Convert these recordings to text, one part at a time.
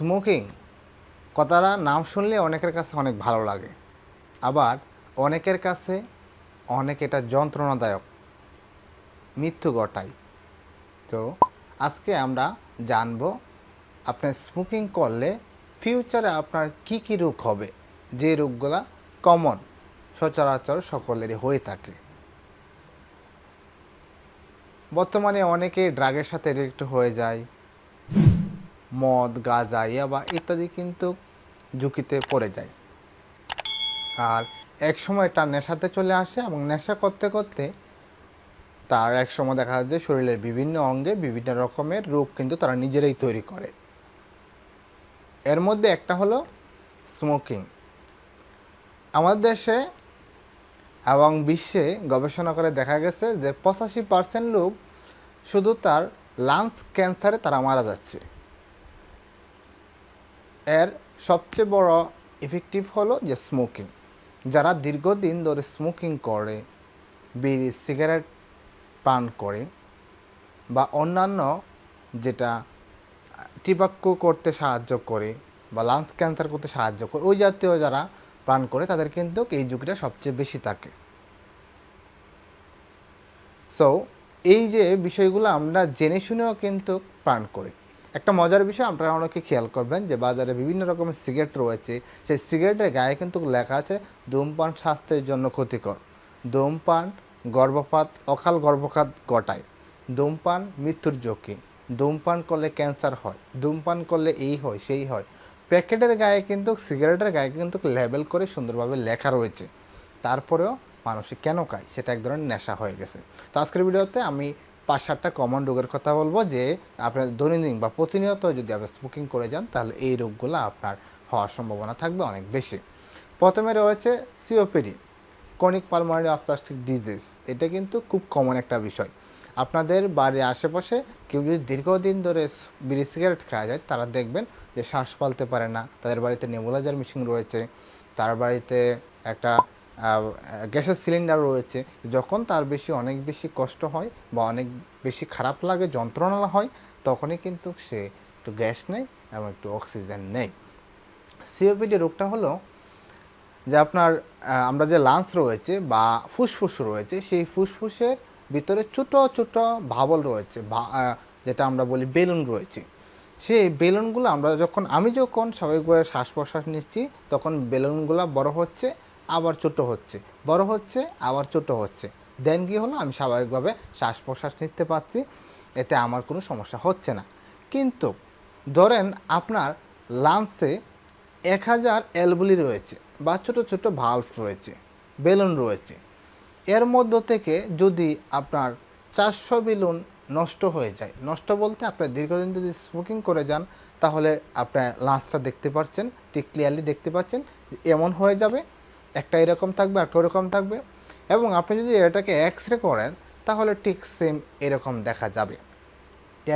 Smoking কথাটা নাম শুনলে অনেকের কাছে অনেক ভালো লাগে। আবার অনেকের কাছে অনেক এটা যন্ত্রণাদায়ক। মৃত্যু ঘটায়। তো আজকে আমরা জানব আপনার স্মোকিং করলে ফিউচারে আপনার কি কি রোগ হবে? যে রোগগুলা কমন সচরাচর সকলেরই হয়ে থাকে। বর্তমানে অনেকে ড্রাগের সাথে রিলেক্ট হয়ে যায়। মদ, গাঁজা, ইয়াবা ইত্যাদি কিন্তু ঝুঁকিতে পড়ে যায়। আর এক সময় তার নেশাতে চলে আসে এবং নেশা করতে করতে তার এক সময় দেখা যায় যে শরীরের বিভিন্ন অঙ্গে বিভিন্ন রকমের রোগ কিন্তু তারা নিজেরাই তৈরি করে। এর মধ্যে একটা হলো স্মোকিং আমাদের দেশে এবং বিশ্বে গবেষণা করে দেখা গেছে যে পঁচাশি পার্সেন্ট লোক শুধু তার লাংস ক্যান্সারে তারা মারা যাচ্ছে। এর সবচেয়ে বড় ইফেক্টিভ হলো যে স্মোকিং যারা দীর্ঘদিন ধরে স্মোকিং করে, বিড়ি সিগারেট পান করে বা অন্যান্য যেটা টিবাক্কু করতে সাহায্য করে বা লাংস ক্যান্সার করতে সাহায্য করে, ওই জাতীয় যারা পান করে, তাদের কিন্তু এই ঝুঁকিটা সবচেয়ে বেশি থাকে। সো এই যে বিষয়গুলো আমরা জেনে শুনেও কিন্তু পান করি। একটা মজার বিষয়, আপনারা অনেকে খেয়াল করবেন যে বাজারে বিভিন্ন রকমের সিগারেট রয়েছে। সেই সিগারেটের গায়ে কিন্তু লেখা আছে, ধূমপান স্বাস্থ্যের জন্য ক্ষতিকর। ধূমপান, গর্ভপাত, অকাল গর্ভপাত ঘটায়। ধূমপান, মৃত্যুর ঝুঁকি। ধূমপান করলে ক্যান্সার হয়, ধূমপান করলে এই হয়, সেই হয়। প্যাকেটের গায়ে কিন্তু, সিগারেটের গায়ে কিন্তু লেবেল করে সুন্দরভাবে লেখা রয়েছে। তারপরেও মানুষে কেন খায়, সেটা এক ধরনের নেশা হয়ে গেছে। তো আজকের ভিডিওতে আমি পাঁচ সাতটা কমন রোগের কথা বলব যে আপনার দৈনন্দিন বা প্রতিনিয়ত যদি আপনি স্মোকিং করে যান, তাহলে এই রোগগুলো আপনার হওয়ার সম্ভাবনা থাকবে অনেক বেশি। প্রথমে রয়েছে COPD chronic pulmonary obstructive disease এটা কিন্তু খুব কমন একটা বিষয়। আপনাদের বাড়ির আশেপাশে কেউ যদি দীর্ঘদিন ধরে বিড়ি সিগারেট খাওয়া যায়, তারা দেখবেন যে শ্বাস পালতে পারে না। তাদের বাড়িতে নেবুলাইজার মেশিন রয়েছে। তার বাড়িতে একটা গ্যাসের সিলিন্ডার রয়েছে। যখন তার বেশি, অনেক বেশি কষ্ট হয় বা অনেক বেশি খারাপ লাগে যন্ত্রণা হয়, তখনই কিন্তু সে একটু গ্যাস নেয় এবং একটু অক্সিজেন নেয়। সিওপিডি রোগটা হলো যে আপনার আমরা যে লাংস রয়েছে বা ফুসফুস রয়েছে, সেই ফুসফুসের ভিতরে ছোট ছোট ভাবল রয়েছে যেটা আমরা বলি বেলুন রয়েছে। সেই বেলুনগুলো আমরা যখন, আমি যখন স্বাভাবিকভাবে শ্বাস প্রশ্বাস নিচ্ছি, তখন বেলুনগুলো বড় হচ্ছে আবার ছোট হচ্ছে। বড় হচ্ছে, আবার ছোট হচ্ছে। দেন কি হলো? আমি স্বাভাবিকভাবে শ্বাস প্রশ্বাস নিতে পারছি, এতে আমার কোনো সমস্যা হচ্ছে না। কিন্তু ধরেন আপনার লাংসে এক হাজার এলবুলি রয়েছে বা ছোটো ছোটো ভাল্ব রয়েছে, বেলুন রয়েছে। এর মধ্য থেকে যদি আপনার চারশো বেলুন নষ্ট হয়ে যায়, নষ্ট বলতে আপনার দীর্ঘদিন যদি স্মোকিং করে যান, তাহলে আপনার লাঞ্চটা দেখতে পাচ্ছেন ঠিক ক্লিয়ারলি দেখতে পাচ্ছেন এমন হয়ে যাবে। একটা এরকম থাকবে একটা ওরকম থাকবে। এবং আপনি যদি এটাকে এক্স রে করেন, তাহলে ঠিক সেম এরকম দেখা যাবে।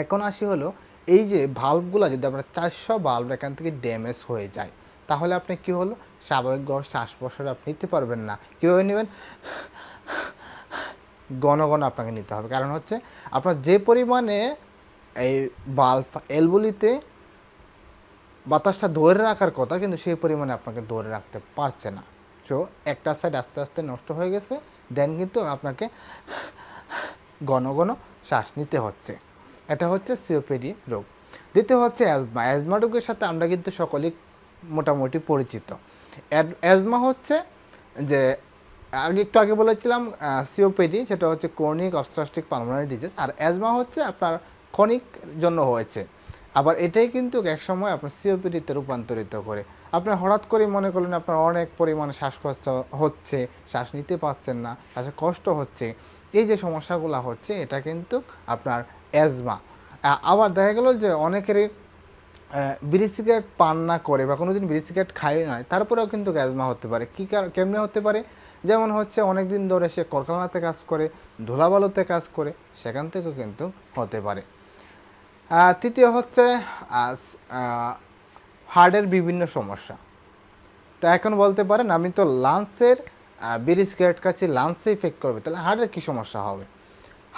এখন আসি হলো, এই যে ভাল্বগুলো যদি আপনার চারশো ভাল্ব এখান থেকে ড্যামেজ হয়ে যায়, তাহলে আপনি কি হলো? স্বাভাবিকভাবে শ্বাস প্রশ্বাস আপনি নিতে পারবেন না। কীভাবে নেবেন? ঘন আপনাকে নিতে হবে। কারণ হচ্ছে, আপনার যে পরিমাণে এই বাল্ব এলবুলিতে বাতাসটা ধরে রাখার কথা, কিন্তু সেই পরিমাণে আপনাকে ধরে রাখতে পারছে না। একটা সাইড আস্তে আস্তে নষ্ট হয়ে গেছে দেন কিন্তু আপনাকে ঘন ঘন শ্বাস নিতে হচ্ছে। এটা হচ্ছে সিওপিডি রোগ। দ্বিতীয় হচ্ছে অ্যাজমা। অ্যাজমা রোগের সাথে আমরা কিন্তু সকলেই মোটামুটি পরিচিত। অ্যাজমা হচ্ছে যে, আগে একটু আগে বলেছিলাম সিওপিডি, সেটা হচ্ছে ক্রনিক অবস্ট্রাস্টিক পালমোনারি ডিজিজ আর অ্যাজমা হচ্ছে আপনার ক্ষণিক জন্য হয়েছে। আবার এটাই কিন্তু একসময় আপনার সিওপিডিতে রূপান্তরিত করে। আপনার হঠাৎ করে মনে করলেন আপনার অনেক পরিমাণে শ্বাসকষ্ট হচ্ছে, শ্বাস নিতে পারছেন না শ্বাসে কষ্ট হচ্ছে। এই যে সমস্যাগুলো হচ্ছে, এটা কিন্তু আপনার অ্যাজমা আবার দেখা গেল যে অনেকেরই বিড়ি সিগারেট পান না করে বা কোনোদিন বিড়ি সিগারেট খায় না, তারপরেও কিন্তু অ্যাজমা হতে পারে। কী কেমনে হতে পারে? যেমন হচ্ছে অনেক দিন ধরে সে কলকাতাতে কাজ করে, ধুলাবালুতে কাজ করে, সেখান থেকেও কিন্তু হতে পারে। তৃতীয় হচ্ছে হার্টের বিভিন্ন সমস্যা। তো এখন বলতে পারেন, আমি তো লাঞ্চের বিড়ি সিগারেট কাছে লাঞ্চে ইফেক্ট করবে, তাহলে হার্টের কী সমস্যা হবে?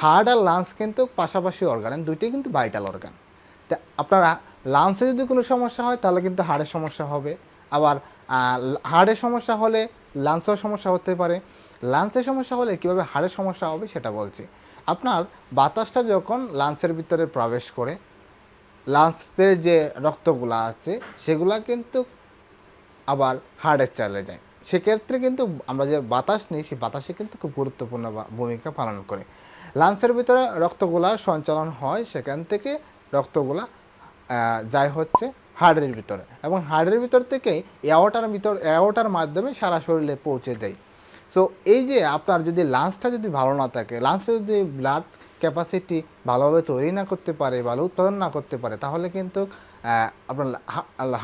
হার্ট আর লাঞ্চ কিন্তু পাশাপাশি অর্গান দুইটাই কিন্তু ভাইটাল অর্গান তা আপনারা লাংসে যদি কোনো সমস্যা হয়, তাহলে কিন্তু হাড়ের সমস্যা হবে। আবার হাড়ের সমস্যা হলে লাংসের সমস্যা হতে পারে। লাংসের সমস্যা হলে কীভাবে হাড়ের সমস্যা হবে সেটা বলছি। আপনার বাতাসটা যখন লাংসের ভিতরে প্রবেশ করে লাংসের যে রক্তগুলা আছে, সেগুলা কিন্তু আবার হার্টে চলে যায়। সেক্ষেত্রে কিন্তু আমরা যে বাতাস নিই সেই বাতাসে কিন্তু খুব গুরুত্বপূর্ণ ভূমিকা পালন করে। লাংসের ভিতরে রক্তগুলা সঞ্চালন হয়, সেখান থেকে রক্তগুলা যায় হচ্ছে হার্টের ভিতরে। এবং হার্টের ভিতর থেকেই এয়ারটার ভিতর এয়ারটার মাধ্যমে সারা শরীরে পৌঁছে দেয়। সো এই যে আপনার যদি লাঞ্চটা যদি ভালো না থাকে লাঞ্চে যদি ব্লাড ক্যাপাসিটি ভালোভাবে তৈরি না করতে পারে, ভালো উৎপাদন না করতে পারে, তাহলে কিন্তু আপনার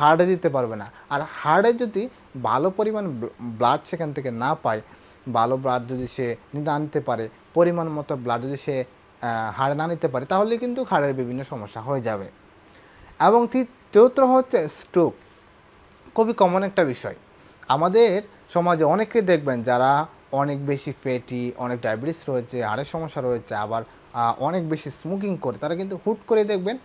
হার্টে দিতে পারবে না। আর হার্টে যদি ভালো পরিমাণ ব্লাড সেখান থেকে না পায়, ভালো ব্লাড যদি সে নিতে আনতে পারে, পরিমাণ মতো ব্লাড যদি সে হাড়ে না নিতে পারে, তাহলে কিন্তু হাড়ের বিভিন্ন সমস্যা হয়ে যাবে। এবং চতুর্থ হচ্ছে স্ট্রোক খুবই কমন একটা বিষয়। আমাদের সমাজে অনেকে দেখবেন যারা অনেক বেশি ফ্যাটি অনেক ডায়াবেটিস রয়েছে হাড়ের সমস্যা রয়েছে, আবার অনেক বেশি স্মোকিং করে, তারা কিন্তু হুট করে দেখবেন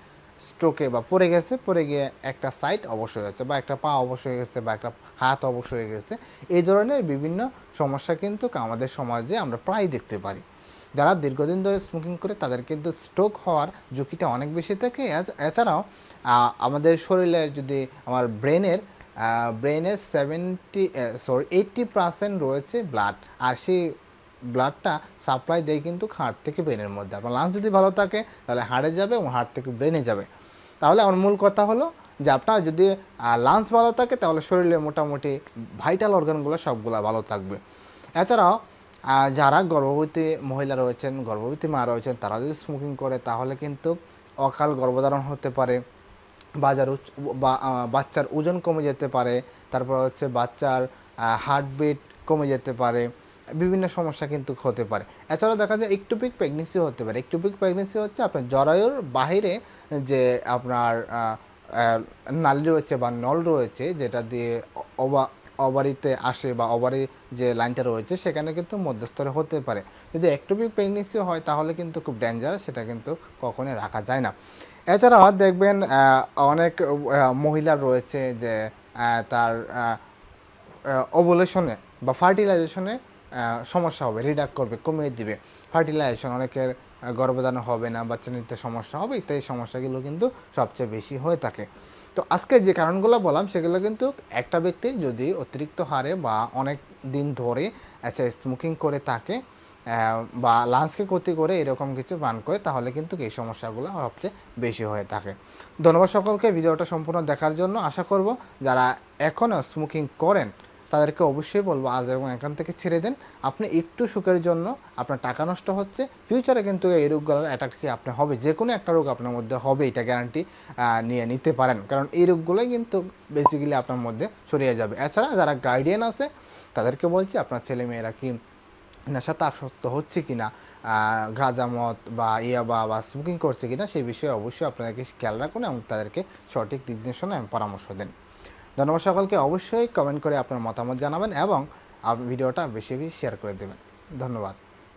স্ট্রোকে বা পড়ে গেছে, পড়ে গিয়ে একটা সাইট অবশ্যই হয়েছে বা একটা পা অবশ্যই হয়ে গেছে বা একটা হাত অবশ্যই হয়ে গেছে। এই ধরনের বিভিন্ন সমস্যা কিন্তু আমাদের সমাজে আমরা প্রায় দেখতে পারি। যারা দীর্ঘদিন ধরে স্মোকিং করে, তাদের কিন্তু স্ট্রোক হওয়ার ঝুঁকিটা অনেক বেশি থাকে। এছাড়াও আমাদের শরীরের যদি আমার ব্রেনের ব্রেনের সেভেন্টি সরি এইট্টি পার্সেন্ট রয়েছে ব্লাড আর সেই ব্লাডটা সাপ্লাই দেয় কিন্তু হার্ট থেকে ব্রেনের মধ্যে। আপনার লাঞ্চ যদি ভালো থাকে, তাহলে হাড়ে যাবে এবং হার্ট থেকে ব্রেনে যাবে। তাহলে আমার মূল কথা হলো যে আপনার যদি লাঞ্চ ভালো থাকে, তাহলে শরীরে মোটামুটি ভাইটাল অর্গানগুলো সবগুলো ভালো থাকবে। এছাড়াও যারা গর্ভবতী মহিলা রয়েছেন, গর্ভবতী মা রয়েছেন, তারা যদি স্মোকিং করে, তাহলে কিন্তু অকাল গর্ভধারণ হতে পারে, বাজার উচ্চ- বাচ্চার ওজন কমে যেতে পারে, তারপর হচ্ছে বাচ্চার হার্টবিট কমে যেতে পারে বিভিন্ন সমস্যা কিন্তু হতে পারে। এছাড়াও দেখা যায় একটুপিক প্রেগনেন্সি হতে পারে। একটুপিক প্রেগনেন্সি হচ্ছে আপনার জরায়ুর বাহিরে যে আপনার নালী রয়েছে বা নল রয়েছে, যেটা দিয়ে অবা অবারিতে আসে বা অবারি যে লাইনটা রয়েছে, সেখানে কিন্তু মধ্যস্তরে হতে পারে। যদি একটুপিক প্রেগনেন্সি হয়, তাহলে কিন্তু খুব ডেঞ্জারাস সেটা কিন্তু কখনোই রাখা যায় না। এছাড়াও দেখবেন অনেক মহিলা রয়েছে যে তার ওভুলেশনে বা ফার্টিলাইজেশনে সমস্যা হবে রিডাক্ট করবে, কমিয়ে দিবে। ফার্টিলাইজেশন অনেকের গর্ভধারণ হবে না, বাচ্চা নিতে সমস্যা হবে ইত্যাদি সমস্যাগুলো কিন্তু সবচেয়ে বেশি হয়ে থাকে। তো আজকে যে কারণগুলো বললাম, সেগুলো কিন্তু একটা ব্যক্তি যদি অতিরিক্ত হারে বা অনেক দিন ধরে আচ্ছা স্মোকিং করে থাকে বা লাঞ্চকে ক্ষতি করে এরকম কিছু পান করে, তাহলে কিন্তু এই সমস্যাগুলো সবচেয়ে বেশি হয়ে থাকে। ধন্যবাদ সকলকে, ভিডিওটা সম্পূর্ণ দেখার জন্য আশা করব, যারা এখনও স্মোকিং করেন তাদেরকে অবশ্যই বলব, আজ এবং এখান থেকে ছেড়ে দেন। আপনি একটু সুখের জন্য আপনার টাকা নষ্ট হচ্ছে ফিউচারে কিন্তু এই রোগগুলো অ্যাটাক কি আপনি হবে? যে কোনো একটা রোগ আপনার মধ্যে হবে, এটা গ্যারান্টি নিয়ে নিতে পারেন। কারণ এই রোগগুলোই কিন্তু বেসিক্যালি আপনার মধ্যে ছড়িয়ে যাবে। এছাড়া যারা গার্ডিয়ান আছে, তাদেরকে বলছি, আপনার ছেলে মেয়েরা কি নেশাতে আসক্ত হচ্ছে কিনা গাঁজা মদ বা ইয়াবা বা স্মোকিং করছে কি না সেই বিষয়ে অবশ্যই আপনাদেরকে খেয়াল রাখুন এবং তাদেরকে সঠিক নির্দেশনা এবং পরামর্শ দেন। ধন্যবাদ সকলকে। অবশ্যই কমেন্ট করে আপনার মতামত জানাবেন এবং ভিডিওটা বেশি বেশি শেয়ার করে দেবেন। ধন্যবাদ।